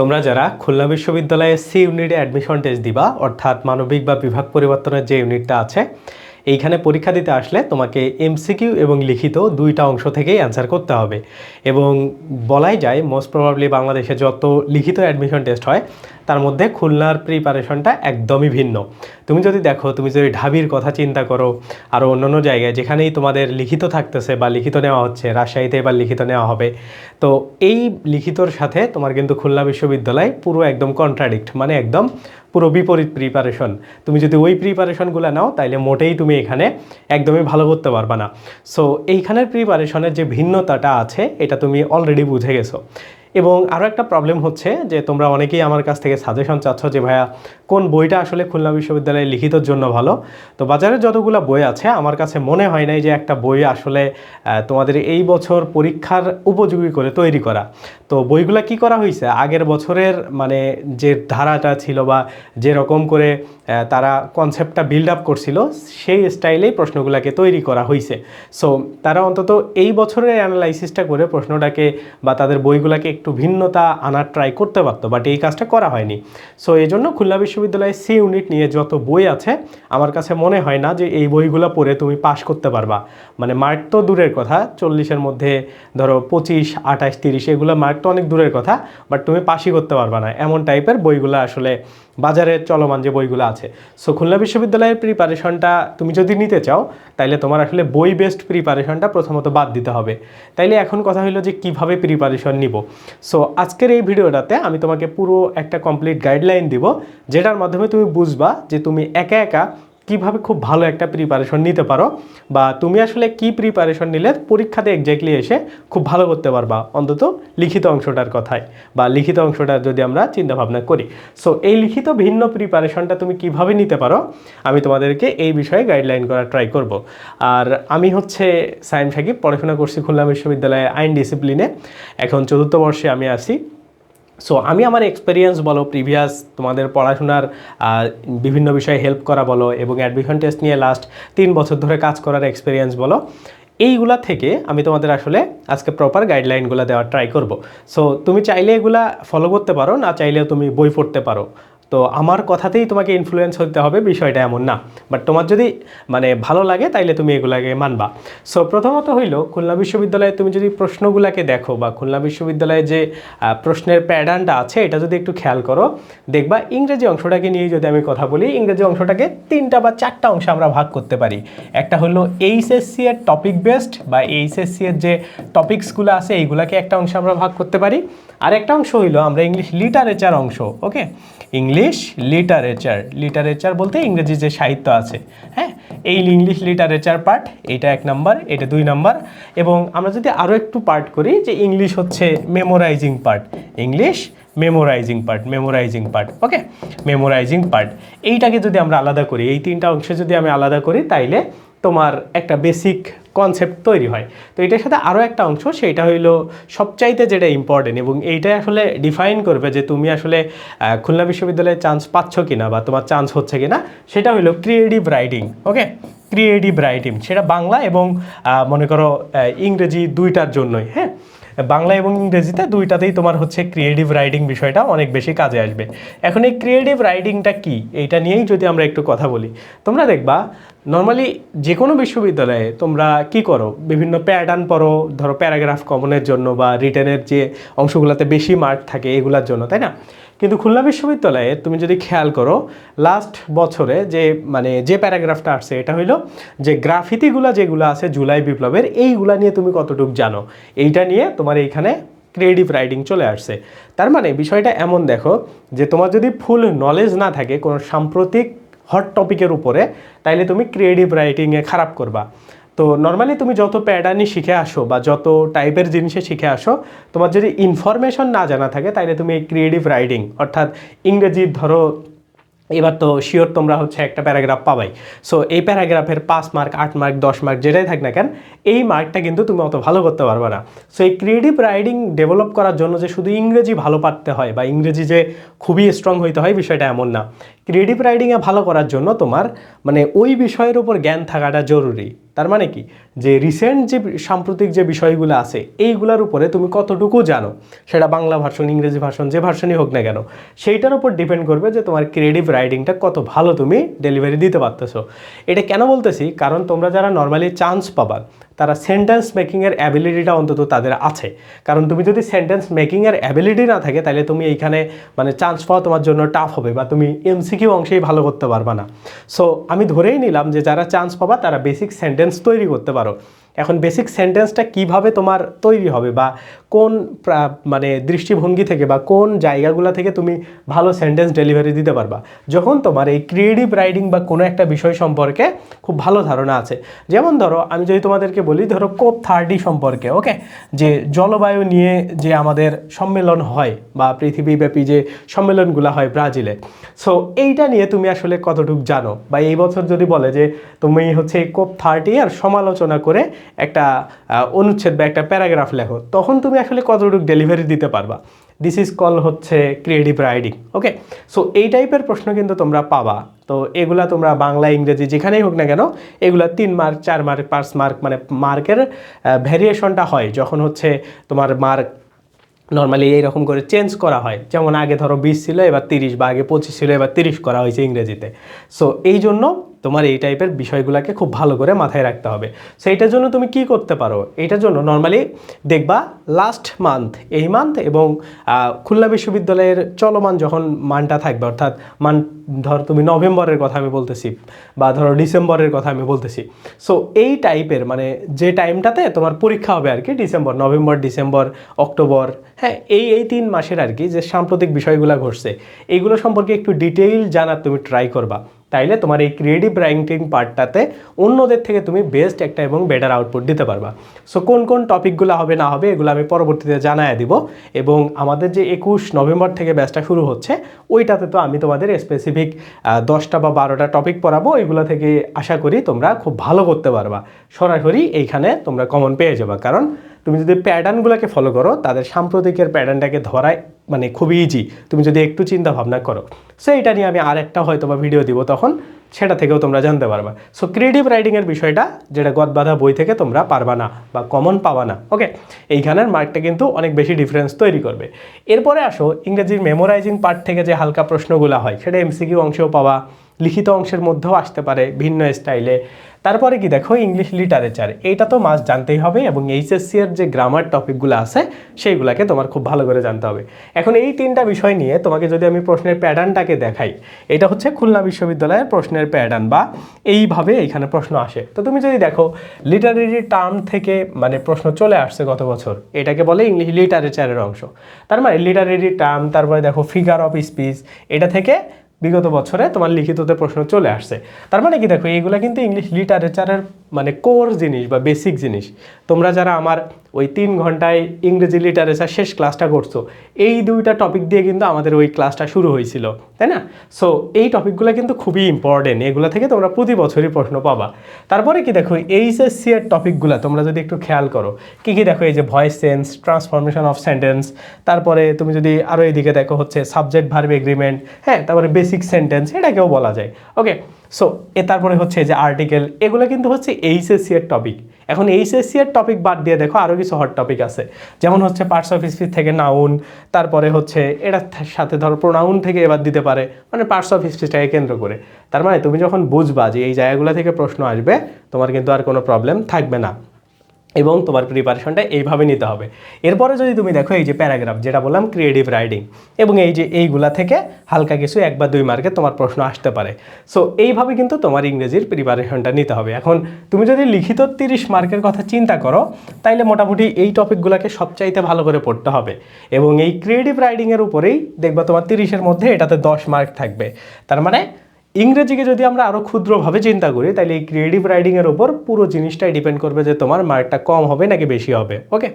তোমরা যারা খুলনা বিশ্ববিদ্যালয়ে সি ইউনিটে অ্যাডমিশন টেস্ট দিবা, অর্থাৎ মানবিক বা বিভাগ পরিবর্তনের যে ইউনিটটা আছে এইখানে পরীক্ষা দিতে আসলে তোমাকে এমসিকিউ এবং লিখিত দুইটা অংশ থেকেই অ্যান্সার করতে হবে। এবং বলাই যায় মোস্ট প্রবাবলি বাংলাদেশে যত লিখিত অ্যাডমিশন টেস্ট হয়, তার মধ্যে খুলনার প্রিপারেশনটা একদমই ভিন্ন। তুমি যদি দেখো, তুমি যদি ঢাবির কথা চিন্তা করো আরও অন্যান্য জায়গায় যেখানেই তোমাদের লিখিত থাকতেছে বা লিখিত নেওয়া হচ্ছে, রাজশাহীতে এবার লিখিত নেওয়া হবে, তো এই লিখিতর সাথে তোমার কিন্তু খুলনা বিশ্ববিদ্যালয় পুরো একদম কন্ট্রাডিক্ট মানে একদম পুরো বিপরীত প্রিপারেশন তুমি যদি ওই প্রিপারেশনগুলো নাও, তাইলে মোটেই তুমি এখানে একদমই ভালো করতে পারবা না। সো এইখানের প্রিপারেশনের যে ভিন্নতাটা আছে, এটা তুমি অলরেডি বুঝে গেছো। এবং আরও একটা প্রবলেম হচ্ছে যে তোমরা অনেকেই আমার কাছ থেকে সাজেশন চাচ্ছ যে, ভাইয়া, কোন বইটা আসলে খুলনা বিশ্ববিদ্যালয়ে লিখিতর জন্য ভালো? তো বাজারে যতগুলো বই আছে, আমার কাছে মনে হয় নাই যে একটা বই আসলে তোমাদের এই বছর পরীক্ষার উপযোগী করে তৈরি করা। তো বইগুলা কি করা হয়েছে আগের বছরের মানে যে ধারাটা ছিল বা যেরকম করে তারা কনসেপ্টটা বিল্ড আপ করছিল, সেই স্টাইলেই প্রশ্নগুলোকে তৈরি করা হয়েছে সো তারা অন্তত এই বছরের অ্যানালাইসিসটা করে প্রশ্নটাকে বা তাদের বইগুলোকে একটু ভিন্নতা আনার ট্রাই করতে পারতো বাট এই কাজটা করা হয়নি। সো এই জন্য খুলনা বিশ্ববিদ্যালয়ে সি ইউনিট নিয়ে যত বই আছে, আমার কাছে মনে হয় না যে এই বইগুলো পড়ে তুমি পাশ করতে পারবা। মানে মার্ক তো দূরের কথা, চল্লিশের মধ্যে ধরো পঁচিশ, আঠাশ, তিরিশ, এগুলো মার্ক তো অনেক দূরের কথা বাট তুমি পাশই করতে পারবা না। এমন টাইপের বইগুলো আসলে বাজারে চলমান যে বইগুলো আছে। সো খুলনা বিশ্ববিদ্যালয়ের প্রিপারেশনটা তুমি যদি নিতে চাও, তাইলে তোমার আসলে বই বেসড প্রিপারেশনটা প্রথমত বাদ দিতে হবে। তাইলে এখন কথা হলো যে কীভাবে প্রিপারেশন নিব। সো আজকের এই ভিডিওটাতে আমি তোমাকে পুরো একটা কমপ্লিট গাইডলাইন দিব, যেটার মাধ্যমে তুমি বুঝবা যে তুমি একা একা কীভাবে খুব ভালো একটা প্রিপারেশন নিতে পারো বা তুমি আসলে কি প্রিপারেশন নিলে পরীক্ষাতে এক্স্যাক্টলি এসে খুব ভালো করতে পারবা? অন্তত লিখিত অংশটার কথায় বা লিখিত অংশটা যদি আমরা চিন্তা ভাবনা করি। সো এই লিখিত ভিন্ন প্রিপারেশনটা তুমি কীভাবে নিতে পারো? আমি তোমাদেরকে এই বিষয়ে গাইডলাইন করার ট্রাই করব। আর আমি হচ্ছে সায়েম সাকিব, পড়াশোনা করছি খুলনা বিশ্ববিদ্যালয়ে আইন ডিসিপ্লিনে এখন চতুর্থ বর্ষে আমি আছি। সো আমি আমার এক্সপেরিয়েন্স বলো প্রিভিয়াস তোমাদের পড়াশোনার বিভিন্ন বিষয়ে হেল্প করা বলো এবং অ্যাডমিশন টেস্ট নিয়ে লাস্ট তিন বছর ধরে কাজ করার এক্সপেরিয়েন্স বলো, এইগুলা থেকে আমি তোমাদের আসলে আজকে প্রপার গাইডলাইনগুলো দেওয়ার ট্রাই করব। সো তুমি চাইলে এগুলা ফলো করতে পারো, না চাইলেও তুমি বই পড়তে পারো। তো আমার কথাতেই তোমাকে ইনফ্লুয়েন্স হতে হবে, বিষয়টা এমন না। বাট তোমার যদি মানে ভালো লাগে, তাইলে তুমি এগুলাকে মানবা। সো প্রথমত হইল, খুলনা বিশ্ববিদ্যালয়ে তুমি যদি প্রশ্নগুলাকে দেখো, বা খুলনা বিশ্ববিদ্যালয়ে যে প্রশ্নের প্যাটার্নটা আছে, এটা যদি একটু খেয়াল করো, দেখবা ইংরেজি অংশটাকে নিয়ে যদি আমি কথা বলি, ইংরেজি অংশটাকে তিনটা বা চারটা অংশে আমরা ভাগ করতে পারি। একটা হলো এইচএসসি এর টপিক বেসড বা এইচএসসি এর যে টপিকসগুলো আছে, এইগুলাকে একটা অংশে আমরা ভাগ করতে পারি। আর একটা অংশ হইল, আমরা ইংলিশ লিটারেচার অংশ ওকে ইংলিশ লিটারেচার। লিটারেচার বলতে ইংরেজি যে সাহিত্য আছে হ্যাঁ? এই ইংলিশ লিটারেচার পার্ট, এটা এক নাম্বার, এটা দুই নাম্বার। এবং আমরা যদি আরও একটু পার্ট করি, যে ইংলিশ হচ্ছে memorizing part English memorizing part memorizing part okay memorizing part এইটাকে যদি আমরা আলাদা করি, এই তিনটা অংশে যদি আমি আলাদা করি, তাইলে তোমার একটা বেসিক কনসেপ্ট তৈরি হয়। তো এটার সাথে আরও একটা অংশ, সেটা হইল সবচাইতে যেটা ইম্পর্টেন্ট এবং এইটাই আসলে ডিফাইন করবে যে তুমি আসলে খুলনা বিশ্ববিদ্যালয়ে চান্স পাচ্ছ কি না বা তোমার চান্স হচ্ছে কি না সেটা হইল creative writing okay creative writing সেটা বাংলা এবং মনে করো ইংরেজি দুইটার জন্যই হ্যাঁ? বাংলা এবং ইংরেজিতে দুইটাতেই তোমার হচ্ছে ক্রিয়েটিভ রাইডিং বিষয়টা অনেক বেশি কাজে আসবে। এখন এই ক্রিয়েটিভ রাইডিংটা কি? এইটা নিয়েই যদি আমরা একটু কথা বলি, তোমরা দেখবা নর্মালি যে কোনো বিশ্ববিদ্যালয়ে তোমরা কি করো? বিভিন্ন প্যাটার্ন পড়ো, ধরো প্যারাগ্রাফ কমনের জন্য বা রিটেনের যে অংশগুলোতে বেশি মার্ক থাকে এগুলোর জন্য, তাই না? কিন্তু খুলনা বিশ্ববিদ্যালয়ে তুমি যদি খেয়াল করো লাস্ট বছরে যে মানে যে প্যারাগ্রাফটা আসছে, এটা হইল যে গ্রাফিতিগুলো যেগুলো আছে জুলাই বিপ্লবের, এইগুলা নিয়ে তুমি কতটুকু জানো? এইটা নিয়ে তোমার এইখানে ক্রিয়েটিভ রাইটিং চলে আসছে। তার মানে বিষয়টা এমন দেখো যে, তোমার যদি ফুল নলেজ না থাকে কোনো সাম্প্রতিক হট টপিকের উপরে, তাইলে তুমি ক্রিয়েটিভ রাইটিংয়ে খারাপ করবা। তো নর্মালি তুমি যত প্যাটার্নই শিখে আসো বা যত টাইপের জিনিসে শিখে আসো, তোমার যদি ইনফরমেশন না জানা থাকে তাহলে তুমি এই ক্রিয়েটিভ রাইডিং অর্থাৎ ইংরেজির ধরো এবার তো শিওর তোমরা হচ্ছে একটা প্যারাগ্রাফ পাবাই। সো এই প্যারাগ্রাফের পাঁচ মার্ক আট মার্ক দশ মার্ক যেটাই থাক না কেন, এই মার্কটা কিন্তু তুমি অত ভালো করতে পারবে না। সো এই ক্রিয়েটিভ রাইডিং ডেভেলপ করার জন্য যে শুধু ইংরেজি ভালো পারতে হয় বা ইংরেজি যে খুবই স্ট্রং হইতে হয় বিষয়টা এমন না। ক্রিয়েটিভ রাইডিংয়ে ভালো করার জন্য তোমার মানে ওই বিষয়ের উপর জ্ঞান থাকাটা জরুরি। তার মানে কি? যে রিসেন্ট যে সাম্প্রতিক যে বিষয়গুলো আছে, এইগুলোর উপরে তুমি কতটুকু জানো? সেটা বাংলা ভার্সন ইংরেজি ভার্সন যে ভার্সনই হোক না কেন, সেইটার উপর ডিপেন্ড করবে যে তোমার ক্রিয়েটিভ রাইডিংটা কত ভালো তুমি ডেলিভারি দিতে পারতেছো। এটা কেন বলতেছি? কারণ তোমরা যারা নর্মালি চান্স পাবা, তারা সেন্টেন্স মেকিংয়ের অ্যাবিলিটিটা অন্তত তাদের আছে। কারণ তুমি যদি সেন্টেন্স মেকিংয়ের অ্যাবিলিটি না থাকে, তাহলে তুমি এইখানে মানে চান্স পাওয়া তোমার জন্য টাফ হবে বা তুমি এমসিকিউ অংশেই ভালো করতে পারবা না। সো আমি ধরেই নিলাম যে যারা চান্স পাবা, তারা বেসিক সেন্টেন্স তৈরি করতে পারো। এখন বেসিক সেন্টেন্সটা কীভাবে তোমার তৈরি হবে বা কোন মানে দৃষ্টিভঙ্গি থেকে বা কোন জায়গাগুলো থেকে তুমি ভালো সেন্টেন্স ডেলিভারি দিতে পারবা? যখন তোমার এই ক্রিয়েটিভ রাইডিং বা কোনো একটা বিষয় সম্পর্কে খুব ভালো ধারণা আছে, যেমন ধরো আমি যদি তোমাদেরকে বলি, ধরো কোপ থার্টি সম্পর্কে ওকে যে জলবায়ু নিয়ে যে আমাদের সম্মেলন হয় বা পৃথিবীব্যাপী যে সম্মেলনগুলো হয় ব্রাজিলে সো এইটা নিয়ে তুমি আসলে কতটুকু জানো? বা এই বছর যদি বলে যে তুমি হচ্ছে কোপ থার্টি আর সমালোচনা করে একটা অনুচ্ছেদ বা একটা প্যারাগ্রাফ লেখো, তখন তুমি আসলে কতটুকু ডেলিভারি দিতে পারবা? দিস ইজ কল হচ্ছে ক্রিয়েটিভ রাইডিং ওকে সো এই টাইপের প্রশ্ন কিন্তু তোমরা পাবা। তো, এগুলা তোমরা বাংলা, ইংরেজি যেখানেই হোক না কেন, এগুলা তিন মার্ক চার মার্ক পাঁচ মার্ক মানে মার্কের ভ্যারিয়েশনটা হয়। যখন হচ্ছে তোমার মার্ক নর্মালি এইরকম করে চেঞ্জ করা হয়। যেমন আগে ধরো বিশ ছিল, এবার তিরিশ বা আগে পঁচিশ ছিল, এবার তিরিশ করা হয়েছে ইংরেজিতে। সো এই জন্য তোমার এই টাইপের বিষয়গুলোকে খুব ভালো করে মাথায় রাখতে হবে। সো এইটার জন্য তুমি কি করতে পারো? এইটার জন্য নর্মালি দেখবা লাস্ট মান্থ এই মান্থ এবং খুলনা বিশ্ববিদ্যালয়ের চলমান যখন মানটা থাকবে, অর্থাৎ মান, ধর তুমি নভেম্বরের কথা আমি বলতেছি বা ধরো ডিসেম্বরের কথা আমি বলতেছি। সো এই টাইপের মানে যে টাইমটাতে তোমার পরীক্ষা হবে আর কি ডিসেম্বর, নভেম্বর, ডিসেম্বর, অক্টোবর হ্যাঁ এই এই তিন মাসের আর কি যে সাম্প্রতিক বিষয়গুলো ঘটছে এইগুলো সম্পর্কে একটু ডিটেইল জানার তুমি ট্রাই করবা। তাইলে তোমার এই ক্রিয়েটিভ রাইটিং পার্টটাতে অন্যদের থেকে তুমি বেস্ট একটা এবং বেটার আউটপুট দিতে পারবা। সো কোন কোন টপিকগুলো হবে, না হবে, এগুলো আমি পরবর্তীতে জানায় দিব। এবং আমাদের যে একুশ নভেম্বর থেকে ব্যাচটা শুরু হচ্ছে, ওইটাতে তো আমি তোমাদের স্পেসিফিক দশটা বা বারোটা টপিক পড়াবো। এগুলো থেকে আশা করি তোমরা খুব ভালো করতে পারবা। সরাসরি এইখানে তোমরা কমন পেয়ে যাবা। কারণ তুমি যদি প্যাটার্নগুলোকে ফলো করো, তাদের সাম্প্রতিকের প্যাটার্নটাকে ধরায় মানে খুবই ইজি তুমি যদি একটু চিন্তা ভাবনা করো। সো এটা নিয়ে আমি আরেকটা হয়তো বা ভিডিও দিব তখন। সেটা থেকেও তোমরা জানতে পারবা। সো ক্রিয়েটিভ রাইটিংয়ের বিষয়টা, যেটা গদবাধা বই থেকে তোমরা পারবা না বা কমন পাবা না ওকে এইখানের মার্কটা কিন্তু অনেক বেশি ডিফারেন্স তৈরি করবে। এরপরে আসো, ইংরেজির মেমোরাইজিং পার্ট থেকে যে হালকা প্রশ্নগুলো হয়, সেটা এমসিকিউ অংশেও পাবা। লিখিত অংশের মধ্যেও আসতে পারে ভিন্ন স্টাইলে। তারপরে কি দেখো ইংলিশ লিটারেচার এইটা তো মাস জানতেই হবে এবং এইচএসসি এর যে গ্রামার টপিকগুলো আছে, সেইগুলোকে তোমার খুব ভালো করে জানতে হবে। এখন এই তিনটা বিষয় নিয়ে তোমাকে যদি আমি প্রশ্নের প্যাটার্নটাকে দেখাই, এটা হচ্ছে খুলনা বিশ্ববিদ্যালয়ের প্রশ্নের প্যাটার্ন বা এইভাবে এইখানে প্রশ্ন আসে। তো তুমি যদি দেখো লিটারেরি টার্ম থেকে মানে প্রশ্ন চলে আসছে গত বছর, এটাকে বলে ইংলিশ লিটারেচারের অংশ। তার মানে লিটারেরি টার্ম তারপরে দেখো ফিগার অফ স্পিচ এটা থেকে বিগত বছরে তোমার লিখিততে প্রশ্ন চলে আসছে। তার মানে কি দেখো, এইগুলো কিন্তু ইংলিশ লিটারেচারের মানে কোর জিনিস বা বেসিক জিনিস। তোমরা যারা আমার ওই তিন ঘন্টায় ইংরেজি লিটারেচার শেষ ক্লাসটা করছ, এই দুইটা টপিক দিয়ে কিন্তু আমাদের ওই ক্লাসটা শুরু হয়েছিল, তাই না? সো এই টপিকগুলো কিন্তু খুবই ইম্পর্টেন্ট এগুলো থেকে তোমরা প্রতি বছরই প্রশ্ন পাবা। তারপরে কি দেখো এইচএসসি এর টপিকগুলো তোমরা যদি একটু খেয়াল করো, কি কি দেখো? এই যে voice sense transformation of sentence তারপরে তুমি যদি আরও এদিকে দেখো হচ্ছে সাবজেক্ট ভার্ব এগ্রিমেন্ট হ্যাঁ তারপরে বেসিক সেন্টেন্স এটাকেও বলা যায়। ওকে সো এ তারপরে হচ্ছে যে আর্টিকেল এগুলো কিন্তু হচ্ছে এইচএসসি এর টপিক এখন এইচএসসি এর টপিক বাদ দিয়ে দেখো আরও কিছু হট টপিক আছে। যেমন হচ্ছে পার্টস অফ স্পিচ থেকে নাউন তারপরে হচ্ছে এটার সাথে ধরো প্রোনাউন থেকে এবার দিতে পারে মানে পার্টস অফ স্পিচটাকে কেন্দ্র করে। তার মানে তুমি যখন বুঝবা যে এই জায়গাগুলো থেকে প্রশ্ন আসবে, তোমার কিন্তু আর কোনো প্রবলেম থাকবে না। এবং তোমার প্রিপারেশনটা এইভাবে নিতে হবে। এরপরে যদি তুমি দেখো এই যে প্যারাগ্রাফ যেটা বললাম ক্রিয়েটিভ রাইডিং এবং এই যে এইগুলা থেকে হালকা কিছু এক বা দুই মার্কে তোমার প্রশ্ন আসতে পারে। সো এইভাবে কিন্তু তোমার ইংরেজির প্রিপারেশনটা নিতে হবে। এখন, তুমি যদি লিখিত তিরিশ মার্কের কথা চিন্তা করো, তাইলে মোটামুটি এই টপিকগুলোকে সবচাইতে ভালো করে পড়তে হবে। এবং এই ক্রিয়েটিভ রাইডিংয়ের উপরেই দেখবা তোমার তিরিশের মধ্যে এটাতে দশ মার্ক থাকবে। তার মানে ইংরেজিকে যদি আমরা আরও ক্ষুদ্রভাবে চিন্তা করি তাহলে এই ক্রিয়েটিভ রাইডিংয়ের ওপর পুরো জিনিসটাই ডিপেন্ড করবে যে তোমার মার্কটা কম হবে নাকি বেশি হবে ওকে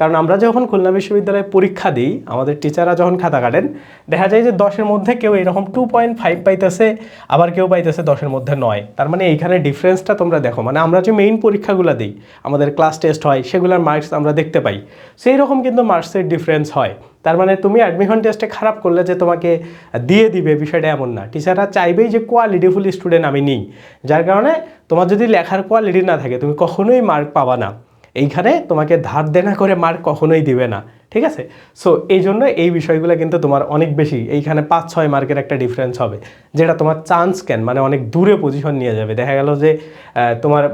কারণ আমরা যখন খুলনা বিশ্ববিদ্যালয়ে পরীক্ষা দিই, আমাদের টিচাররা যখন খাতা কাটেন, দেখা যায় যে দশের মধ্যে কেউ এরকম টু পয়েন্ট ফাইভ পাইতেছে, আবার কেউ পাইতেছে দশের মধ্যে নয়। তার মানে এইখানে ডিফারেন্সটা তোমরা দেখো। মানে আমরা যে মেইন পরীক্ষাগুলো দিই, আমাদের ক্লাস টেস্ট হয়, সেগুলোর মার্কস আমরা দেখতে পাই। সেই রকম কিন্তু মার্কসের ডিফারেন্স হয়। তার মানে তুমি অ্যাডমিশন টেস্টে খারাপ করলে যে তোমাকে দিয়ে দিবে, বিষয়টা এমন না। টিচাররা চাইবেই যে কোয়ালিটিফুল স্টুডেন্ট আমি নিই। যার কারণে তোমার যদি লেখার কোয়ালিটি না থাকে, তুমি কখনোই মার্ক পাবা না। এইখানে তোমাকে ধার দেনা করে মার্ক কখনোই দিবে না, ঠিক আছে? সো এই জন্য এই বিষয়গুলো কিন্তু তোমার অনেক বেশি, এইখানে পাঁচ, ছয় মার্কের একটা ডিফারেন্স হবে, যেটা তোমার চান্স ক্যান মানে অনেক দূরে পজিশন নিয়ে যাবে। দেখা গেল যে তোমার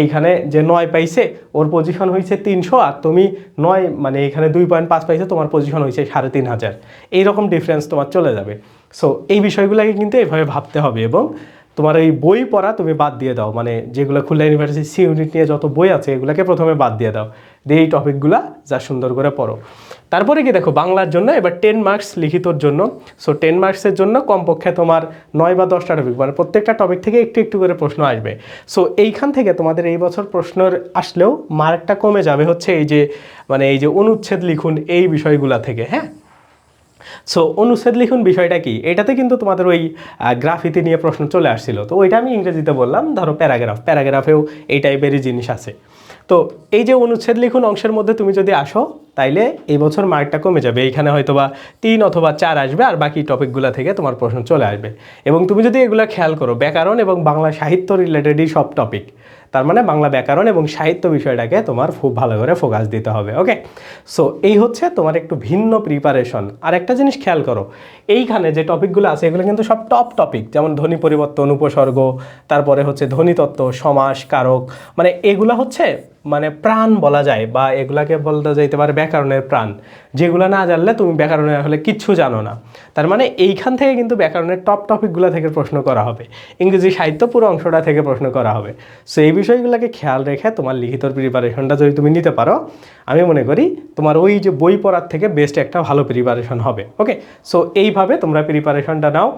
এইখানে যে নয় পাইছে, ওর পজিশন হয়েছে তিনশো আর তুমি নয় মানে এখানে দুই পয়েন্ট পাঁচ পাইছে, তোমার পজিশন হয়েছে সাড়ে তিন হাজার। এইরকম ডিফারেন্স তোমার চলে যাবে। সো এই বিষয়গুলোকে কিন্তু এভাবে ভাবতে হবে এবং তোমার এই বই পড়া তুমি বাদ দিয়ে দাও। মানে যেগুলো খুলনা ইউনিভার্সিটি সি ইউনিট নিয়ে যত বই আছে, এগুলোকে প্রথমে বাদ দিয়ে দাও। দিয়ে এই টপিকগুলো যা সুন্দর করে পড়ো। তারপরে কি দেখো, বাংলার জন্য এবার টেন মার্কস লিখিতর জন্য। সো টেন মার্কসের জন্য কমপক্ষে তোমার নয় বা দশটা টপিক মানে প্রত্যেকটা টপিক থেকে একটু একটু করে প্রশ্ন আসবে। সো এইখান থেকে তোমাদের এই বছর প্রশ্নের আসলেও মার্কটা কমে যাবে হচ্ছে এই যে মানে এই যে অনুচ্ছেদ লিখুন এই বিষয়গুলা থেকে হ্যাঁ? সো অনুচ্ছেদ লিখুন বিষয়টা কি? এটাতে কিন্তু তোমাদের ওই গ্রাফিতি নিয়ে প্রশ্ন চলে আসছিল। তো ওইটা আমি ইংরেজিতে বললাম, ধরো প্যারাগ্রাফ। প্যারাগ্রাফেও এই টাইপেরই জিনিস আছে। তো এই যে অনুচ্ছেদ লিখুন অংশের মধ্যে তুমি যদি আসো, তাইলে এই বছর মার্কটা কমে যাবে। এইখানে হয়তো বা তিন অথবা চার আসবে, আর বাকি টপিকগুলো থেকে তোমার প্রশ্ন চলে আসবে। এবং তুমি যদি এগুলো খেয়াল করো, ব্যাকরণ এবং বাংলা সাহিত্য রিলেটেডই সব টপিক তার মানে বাংলা ব্যাকরণ এবং সাহিত্য বিষয়টাকে তোমার খুব ভালো করে ফোকাস দিতে হবে ওকে সো এই হচ্ছে তোমার একটু ভিন্ন প্রিপারেশন আর একটা জিনিস খেয়াল করো, এইখানে যে টপিকগুলো আছে, এগুলো কিন্তু সব টপ টপিক যেমন ধ্বনি পরিবর্তন, উপসর্গ, তারপরে হচ্ছে ধ্বনিতত্ত্ব, সমাস, কারক মানে এগুলো হচ্ছে মানে প্রাণ বলা যায় বা এগুলাকে বলতে যাইতে পারে ব্যাকরণের প্রাণ। যেগুলো না জানলে তুমি ব্যাকরণের আসলে কিচ্ছু জানো না। তার মানে এইখান থেকে কিন্তু ব্যাকরণের টপ টপিকগুলো থেকে প্রশ্ন করা হবে। ইংরেজি সাহিত্য পুরো অংশটা থেকে প্রশ্ন করা হবে। সো এই বিষয়গুলোকে খেয়াল রেখে তোমার লিখিত প্রিপারেশনটা যদি তুমি নিতে পারো, আমি মনে করি তোমার ওই যে বই পড়ার থেকে বেস্ট একটা ভালো প্রিপারেশন হবে। ওকে সো এইভাবে তোমরা প্রিপারেশনটা নাও।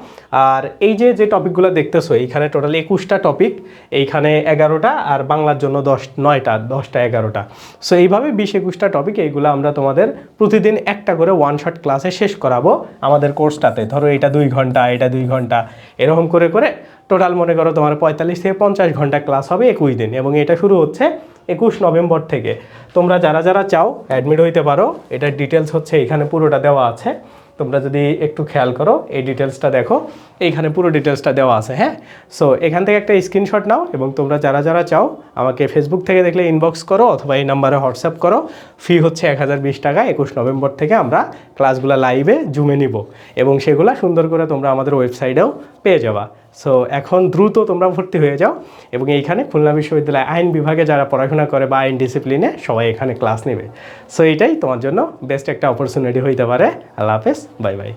আর এই যে যে টপিকগুলো দেখতেছো, এইখানে টোটাল একুশটা টপিক এইখানে এগারোটা আর বাংলার জন্য দশ, নয়টা। দশটা, এগারোটা। সো এইভাবে বিশ একুশটা টপিক এইগুলো আমরা তোমাদের প্রতিদিন একটা করে ওয়ান শট ক্লাসে শেষ করাবো আমাদের কোর্সটাতে ধরো এটা দুই ঘণ্টা, এটা দুই ঘণ্টা। এরকম করে করে টোটাল মনে করো তোমার পঁয়তাল্লিশ থেকে পঞ্চাশ ঘণ্টা ক্লাস হবে একুশ দিন এবং এটা শুরু হচ্ছে একুশ নভেম্বর থেকে। তোমরা যারা যারা চাও অ্যাডমিট হইতে পারো। এটার ডিটেলস হচ্ছে এখানে পুরোটা দেওয়া আছে। তোমরা যদি একটু খেয়াল করো, এই ডিটেলসটা দেখো, এইখানে পুরো ডিটেলসটা দেওয়া আছে হ্যাঁ? সো এখান থেকে একটা স্ক্রিনশট নাও এবং তোমরা যারা যারা চাও, আমাকে ফেসবুক থেকে দেখলে ইনবক্স করো অথবা এই নাম্বারে হোয়াটসঅ্যাপ করো। ফি হচ্ছে এক হাজার বিশ টাকা, একুশ নভেম্বর থেকে আমরা ক্লাসগুলো লাইভে জুমে নিব এবং সেগুলো সুন্দর করে তোমরা আমাদের ওয়েবসাইটেও পেয়ে যাবা। সো এখন দ্রুত তোমরা ভর্তি হয়ে যাও এবং এইখানে খুলনা বিশ্ববিদ্যালয় আইন বিভাগে যারা পড়াশোনা করে বা আইন ডিসিপ্লিনে সবাই এখানে ক্লাস নেবে। সো এটাই তোমার জন্য বেস্ট একটা অপরচুনিটি হইতে পারে। আল্লাহ হাফেজ। Bye bye